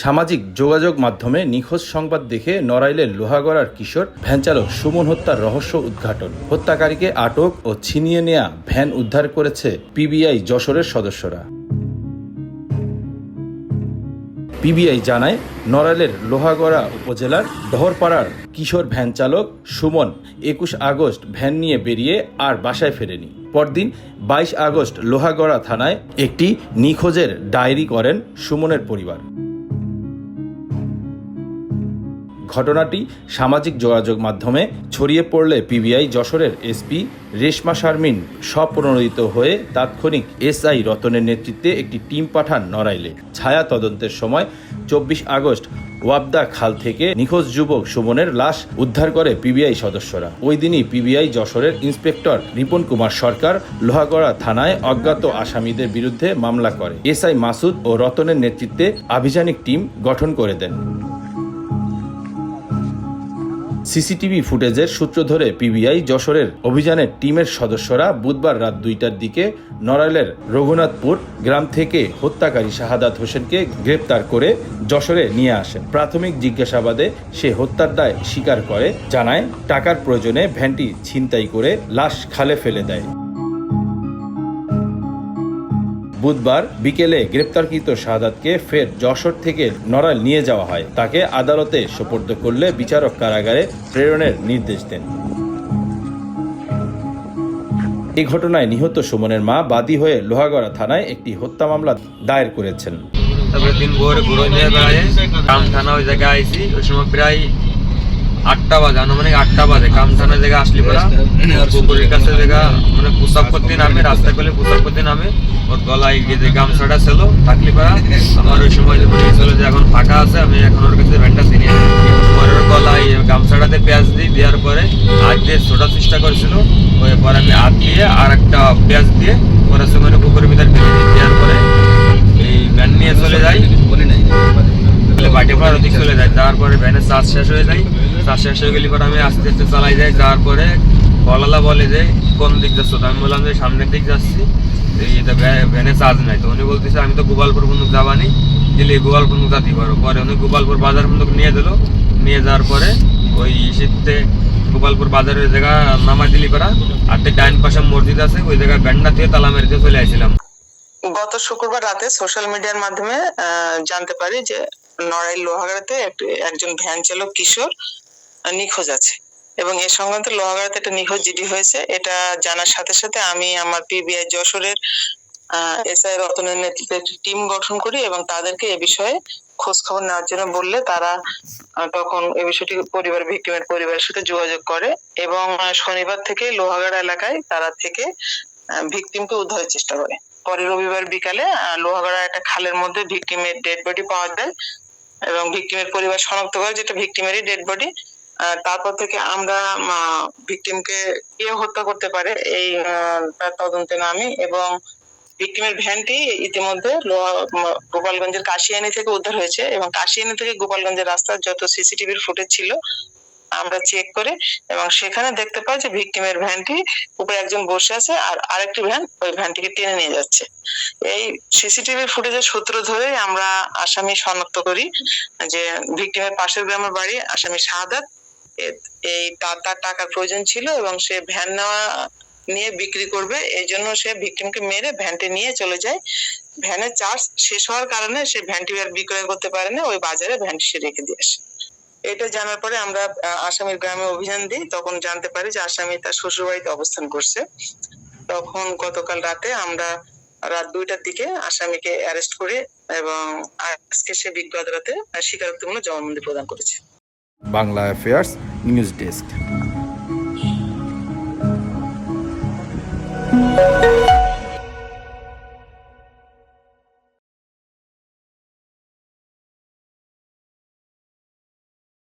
সামাজিক যোগাযোগ মাধ্যমে নিখোঁজ সংবাদ দেখে নড়াইলের লোহাগড়ার কিশোর, ভ্যান চালক সুমন হত্যার রহস্য উদ্ঘাটন। হত্যাকারীকে আটক ও ছিনিয়ে নেয়া ভ্যান উদ্ধার করেছে পিবিআই যশোরের সদস্যরা। পিবিআই জানায়, নড়াইলের লোহাগড়া উপজেলার ডহরপাড়ার কিশোর ভ্যান চালক সুমন একুশ আগস্ট ভ্যান নিয়ে বেরিয়ে আর বাসায় ফেরেনি। পরদিন বাইশ আগস্ট লোহাগড়া থানায় একটি নিখোঁজের ডায়েরি করেন সুমনের পরিবার। ঘটনাটি সামাজিক যোগাযোগ মাধ্যমে ছড়িয়ে পড়লে পিবিআই যশোরের এসপি রেশমা শারমিন স্বপ্রণোদিত হয়ে তাৎক্ষণিক এসআই রতনের নেতৃত্বে একটি টিম পাঠান নড়াইলে। ছায়া তদন্তের সময় চব্বিশ আগস্ট ওয়াবদা খাল থেকে নিখোঁজ যুবক সুমনের লাশ উদ্ধার করে পিবিআই সদস্যরা। ওই দিনই পিবিআই যশোরের ইন্সপেক্টর রিপন কুমার সরকার লোহাগড়া থানায় অজ্ঞাত আসামিদের বিরুদ্ধে মামলা করে। এসআই মাসুদ ও রতনের নেতৃত্বে আভিযানিক টিম গঠন করে দেন। সিসিটিভি ফুটেজের সূত্র ধরে পিবিআই যশোরের অভিযানের টিমের সদস্যরা বুধবার রাত দুইটার দিকে নড়াইলের রঘুনাথপুর গ্রাম থেকে হত্যাকারী শাহাদাত হোসেনকে গ্রেপ্তার করে যশোরে নিয়ে আসে প্রাথমিক জিজ্ঞাসাবাদে সে হত্যার দায় স্বীকার করে, জানায় টাকার প্রয়োজনে ভ্যানটি ছিনতাই করে লাশ খালে ফেলে দেয়। বুধবার বিকেলে গ্রেপ্তারকৃত শাহাদাতকে ফের যশোর থেকে নড়াইল নিয়ে যাওয়া হয়। তাকে আদালতে সোপর্দ করলে বিচারক কারাগারে প্রেরণের নির্দেশ দেন। এই ঘটনায় নিহত সুমনের মা বাদী হয়ে লোহাগড়া থানায় একটি হত্যা মামলা দায়ের করেছেন। তারপরে দিন ভোর ঘুরে নিয়ে বেড়ায়। থানা ওই জায়গায় আইসি ওই সময় প্রায় আটটা বাজে আনুমানিক আটটা বাজে। কাম থানা জায়গা আসলি পড়া পুকুরের কাছে জায়গা মানে পুষাপ করতে নামে রাস্তায় করলে পুষাপ করতে নামে। ওর গলায় গিয়ে যে গামছাটা ছিল থাকলি পড়া। আমার ওই সময় যে মনে হয়েছিল যে এখন ফাঁকা আছে আমি এখন ওর কাছে ভ্যানটা চিনি পরে ওর গলায় গামছাটাতে পেঁয়াজ দিই দেওয়ার পরে হাত দিয়ে ছোটার চেষ্টা করেছিল। ওই পরে আমি হাত দিয়ে আর একটা পেঁয়াজ দিয়ে পরে সময় পুকুরের ভিতরে ফেলে দিই। দেওয়ার পরে এই ভ্যান নিয়ে চলে যাই। বাটি পড়ার ওদিক চলে যায় তারপরে ভ্যানের চার্জ শেষ হয়ে যায়। চার্জ শেষ হয়ে গেলে পরে আমি আস্তে আস্তে চালাই যাই, যাওয়ার পরে বলালা বলে যে, কোন দিক যাচ্ছ? তো আমি বললাম যে, সামনের দিক যাচ্ছি। এটা ভ্যা- ভ্যানে চার্জ নাই তো। উনি বলতেছে, আমি তো গোপালপুর বন্দুক যাবানি দিলে গোপালপুর বন্দুক যাতে পারো। পরে উনি গোপালপুর বাজার বন্দুক নিয়ে দিল নিয়ে যাওয়ার পরে ওই শীতে গোপালপুর বাজারের জায়গা নামা দিলি করা। আর ডাইন পাশে মসজিদ আছে, ওই জায়গায় ব্যান্ডা থেকে তালা মেরে চলে আসছিলাম। গত শুক্রবার রাতে সোশ্যাল মিডিয়ার মাধ্যমে জানতে পারি যে নড়াইল লোহাগাড়াতে একজন ভ্যান চালক কিশোর নিখোঁজ আছে। এবং এ সংক্রান্ত লোহাগাড়াতে একটা নিখোঁজ জিডি হয়েছে। এটা জানার সাথে সাথে আমি আমার পিবিআই যশোরের এসআই রতনের নেতৃত্বে একটি টিম গঠন করি এবং তাদেরকে এ বিষয়ে খোঁজ খবর নেওয়ার জন্য বললে তারা তখন এ বিষয়টি পরিবার ভিক্টিমের পরিবারের সাথে যোগাযোগ করে এবং শনিবার থেকে লোহাগাড়া এলাকায় তারা থেকে ভিকটিমকে উদ্ধারের চেষ্টা করে। পরে রবিবার বিকালে লোহাগড়া একটা খালের মধ্যে ভিকটিমের ডেড বডি পাওয়া যায় এবং ভিকটিমের পরিবার শনাক্ত করে যেটা ভিকটিমেরই ডেড বডি তারপর থেকে আমরা ভিকটিমকে কে হত্যা করতে পারে, এই তার তদন্তে নামি এবং ভিকটিমের ভ্যানটি ইতিমধ্যে গোপালগঞ্জের কাশিয়ানি থেকে উদ্ধার হয়েছে এবং কাশিয়ানি থেকে গোপালগঞ্জের রাস্তার যত সিসিটিভির ফুটেজ ছিল, আমরা চেক করে এবং সেখানে দেখতে পাই যে ভিকটিমের ভ্যানটি উপরে একজন বসে আছে আর আরেকটি ভ্যান ওই ভ্যানটিকে টেনে নিয়ে যাচ্ছে। এই সিসিটিভি ফুটেজের সূত্র ধরে আমরা আসামি শনাক্ত করি যে ভিকটিমের পাশের গ্রামের বাড়ি আসামি শাহাদাত এই তার টাকার প্রয়োজন ছিল এবং সে ভ্যান নেওয়া, নিয়ে বিক্রি করবে। এই জন্য সে ভিকটিমকে মেরে ভ্যানটি নিয়ে চলে যায়। ভ্যানের চার্জ শেষ হওয়ার কারণে সে ভ্যানটি আর বিক্রয় করতে পারে না ওই বাজারে ভ্যানটি সে রেখে দিয়ে আসে। এটা জানার পরে আমরা আসামির গ্রামে অভিযান দিই। তখন জানতে পারি যে আসামি তার শ্বশুর বাড়িতে অবস্থান করছে। তখন গতকাল রাতে আমরা রাত দুইটার দিকে আসামিকে অ্যারেস্ট করে এবং আজকে সে বিজ্ঞ আদালতে স্বীকারোক্তিমূলক জবানবন্দি প্রদান করেছে। Bangla affairs news desk